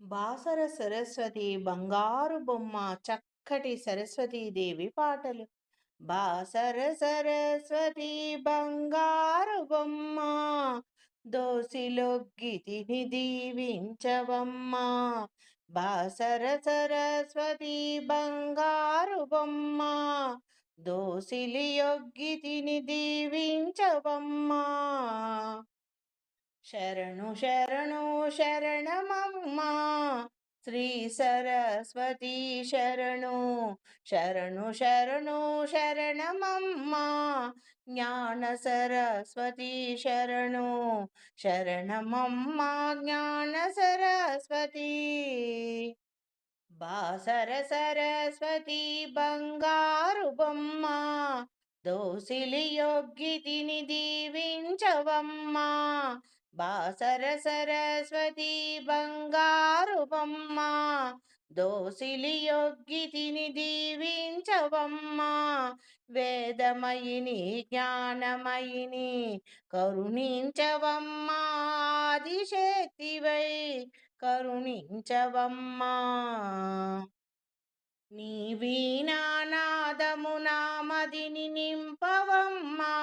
బాసర సరస్వతి బంగారు బొమ్మ చక్కటి సరస్వతీదేవి పాటలు. బాసర సరస్వతి బంగారు బొమ్మ దోసిలొగ్గితిని దీవించవమ్మా. బాసర సరస్వతి బంగారు బొమ్మ దోసిలి యొగ్గి తిని దీవించవమ్మా. శరణు శరణు శరణమమ్మా. శ్రీ సరస్వతి శరణు శరణు శరణు శరణమమ్మా. జ్ఞాన సరస్వతి శరణు శరణమమ్మా జ్ఞాన సరస్వతి. బాసర సరస్వతి బంగారు బొమ్మ దోసిలి యోగ్యతిని దీవించవమ్మా. బాసర సరస్వతి బంగారు బొమ్మ దోసిలి యొగ్గితిని దీవించవమ్మా వేదమయిని జ్ఞానమయిని కరుణించవమ్మా ఆదిశక్తివై కరుణించవమ్మా నీ వీణానాదము నామదిని నింపవమ్మా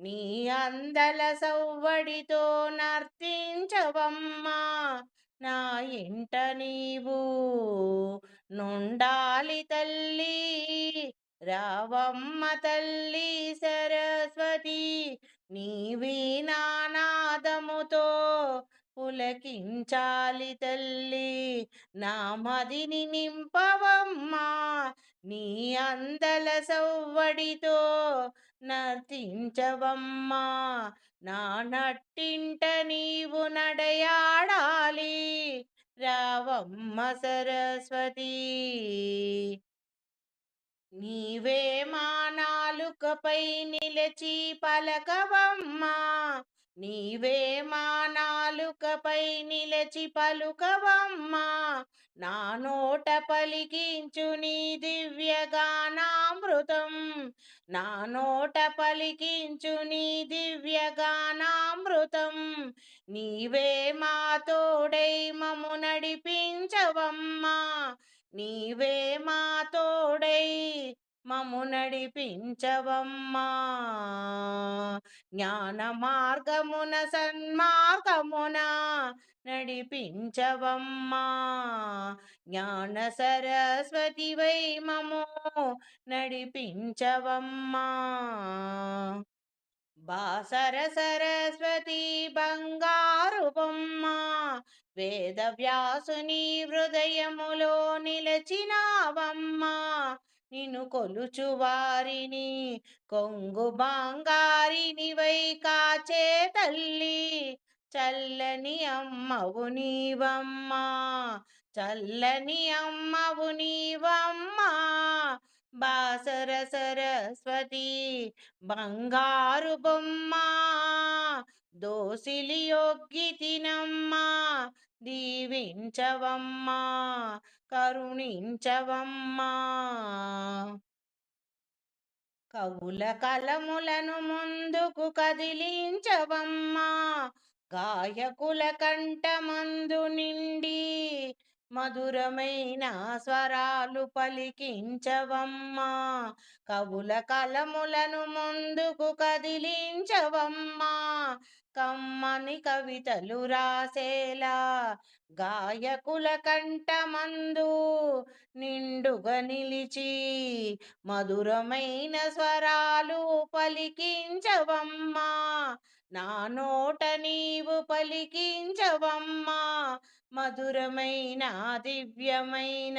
నీ అందల సవ్వడితో నర్తించవమ్మా. నా ఇంట నీవు నుండాలి తల్లి రావమ్మ తల్లి సరస్వతి నీ నానాదముతో పులకించాలి తల్లి. నా మదిని నింపవమ్మా. నీ అందల సవ్వడితో నర్తించవమ్మా నా నట్టింట నీవు నడయాడాలి. రావమ్మ సరస్వతి. నీవే మా నాలుకపై నిలచి పలకవమ్మా నీవే మా నాలుకపై నిలచి పలుకవమ్మా నా నోట పలికించు నీ దివ్యగానామృతం నా నోట పలికించు నీ దివ్యగానామృతం నీవే మా తోడై మము నడిపించవమ్మా నీవే మా తోడై మము నడిపించవమ్మా జ్ఞాన మార్గమున సన్మార్గమున నడిపించవమ్మా. జ్ఞాన సరస్వతి వై మము నడిపించవమ్మా. బాసర సరస్వతి బంగారు బొమ్మ వేద వ్యాసుని హృదయములో నిలచినావమ్మా. నిన్ను కొలుచు వారిని కొంగు బంగారిని వై కాచే తల్లి. చల్లని అమ్మవు నీవమ్మా చల్లని అమ్మవు నీవమ్మా. బాసర సరస్వతి బంగారు బొమ్మ దోసిలి యొగ్గితినమ్మా దీవించవమ్మా కరుణించవమ్మా. కవుల కలములను ముందుకు కదిలించవమ్మా గాయకుల కంఠమందు నిండి మధురమైన స్వరాలు పలికించవమ్మా కవుల కలములను ముందుకు కదిలించవమ్మా కమ్మని కవితలు రాసేలా గాయకుల కంఠమందు నిండుగా నిలిచి మధురమైన స్వరాలు పలికించవమ్మా. నా నోట నీవు పలికించవమ్మా. మధురమైన దివ్యమైన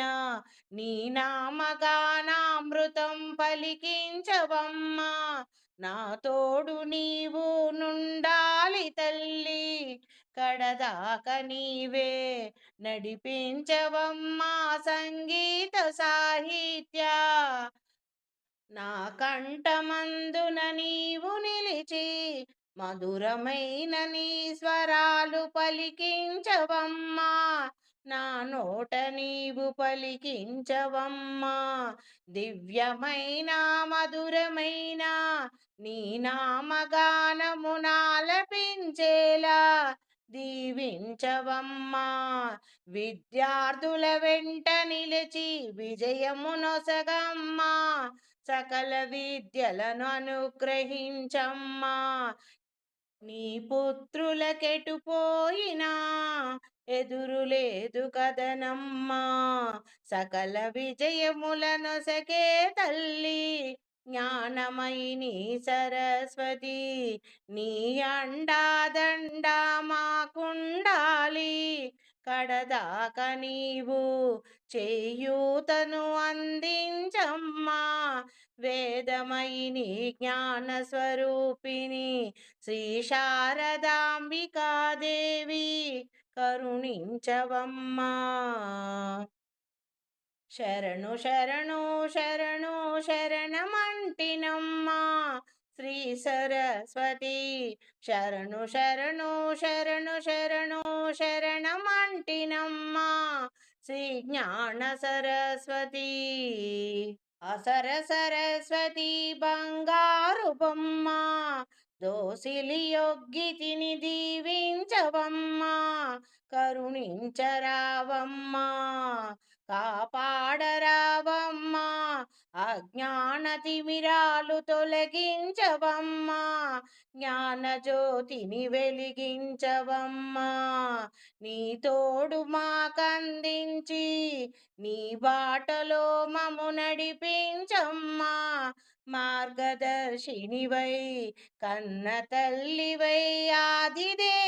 నీ నామగానామృతం పలికించవమ్మా. నా తోడు నీవు నుండాలి తల్లి కడదాక నీవే నడిపించవమ్మా సంగీత సాహిత్య. నా కంఠమందున నీవు నిలిచి మధురమైన నీ స్వరాలు పలికించవమ్మా. నా నోట నీవు పలికించవమ్మా. దివ్యమైన మధురమైన నీ నామగానము నాలపించేలా దీవించవమ్మా. విద్యార్థుల వెంట నిలిచి విజయమునొసగమ్మా సకల విద్యలను అనుగ్రహించమ్మా. నీ పుత్రులకెటుపోయినా ఎదురులేదు కదనమ్మా సకల విజయములను సకే తల్లి. జ్ఞానమైని సరస్వతి. నీ అండాదండా మాకుండాలి. కడదాక నీవు చేయూతను అందించమ్మా. వేదమైని జ్ఞాన స్వరూపిణి శ్రీ శారదాంబికాదేవి. కరుణించవమ్మా. శరణు శరణు శరణు శరణమంటినమ్మా. శ్రీ సరస్వతి శరణు శరణు శరణు శరణు శరణమంటినమ్మా. శ్రీ జ్ఞాన సరస్వతి అసర సరస్వతి బంగారు బొమ్మ దోసిలి యొగ్గితిని దీవించవమ్మ. కరుణించరావమ్మా కాపాడరావమ్మా అజ్ఞాన తిమిరాలు తొలగించవమ్మా జ్ఞాన జ్యోతిని వెలిగించవమ్మా. నీ తోడు మాకందించి నీ బాటలో మము నడిపించమ్మా. మార్గదర్శినివై కన్న తల్లివై ఆదిదే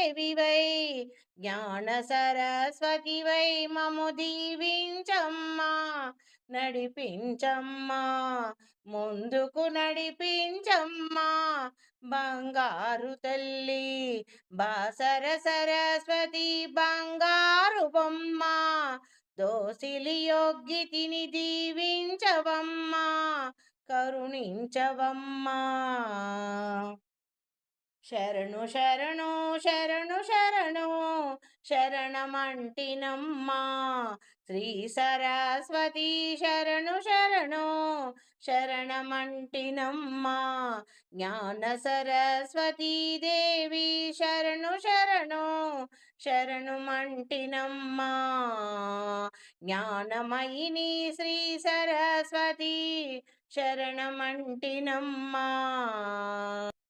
జ్ఞాన సరస్వతివై మము దీవించమ్మా నడిపించమ్మా ముందుకు నడిపించమ్మా. బంగారు తల్లి బాసర సరస్వతి బంగారు బొమ్మ దోసిలి యోగ్యతిని దీవించవమ్మా కరుణించవమ్మా. శరణు శరణు శరణు శరణు శరణమంటినమ్మా. శ్రీ సరస్వతి శరణు శరణు శరణమంటినమ్మా. జ్ఞాన సరస్వతీ దేవి శరణు శరణు శరణుమంటినమ్మా. జ్ఞానమయిని శ్రీ సరస్వతి శరణమంటినమ్మా.